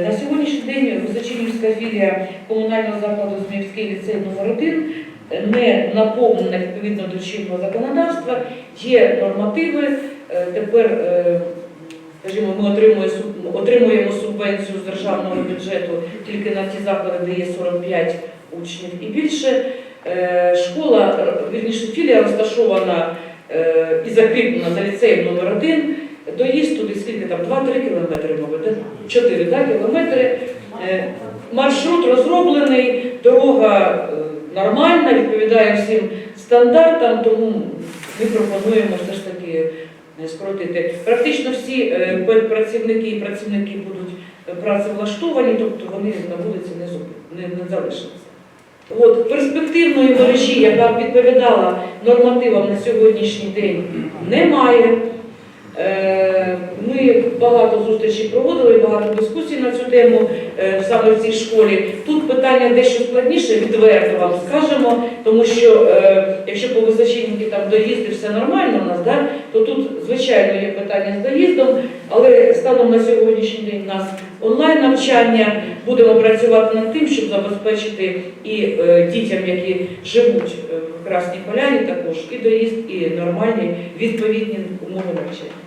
На сьогоднішній день Височинівська філія комунального закладу Зміївський ліцей номер 1 не наповнена відповідно до чинного законодавства. Є нормативи. Е, Тепер, е, скажімо, ми отримуємо, субвенцію з державного бюджету тільки на ті заклади, де є 45 учнів і більше. Е, Школа, вірніше, філія розташована і закріплена за ліцеєм номер 1 Доїзд туди скільки там 2-3 кілометри, мабуть, 4 да, кілометри. Е, Маршрут розроблений, дорога е, нормальна, відповідає всім стандартам, тому ми пропонуємо все ж таки е, скоротити. Практично всі педпрацівники і працівники будуть працевлаштовані, тобто вони на вулиці не, залишаться. От перспективної мережі, яка відповідала нормативам на сьогоднішній день, немає. Ми багато зустрічей проводили, багато дискусій на цю тему е, саме в цій школі. Тут питання дещо складніше, відверто вам скажемо, тому що е, якщо по визначенні там доїзди все нормально у нас, да, то тут звичайно є питання з доїздом, але станом на сьогоднішній день у нас онлайн навчання. Будемо працювати над тим, щоб забезпечити і е, дітям, які живуть в Красній Поляні, також і доїзд, і нормальні відповідні умови навчання.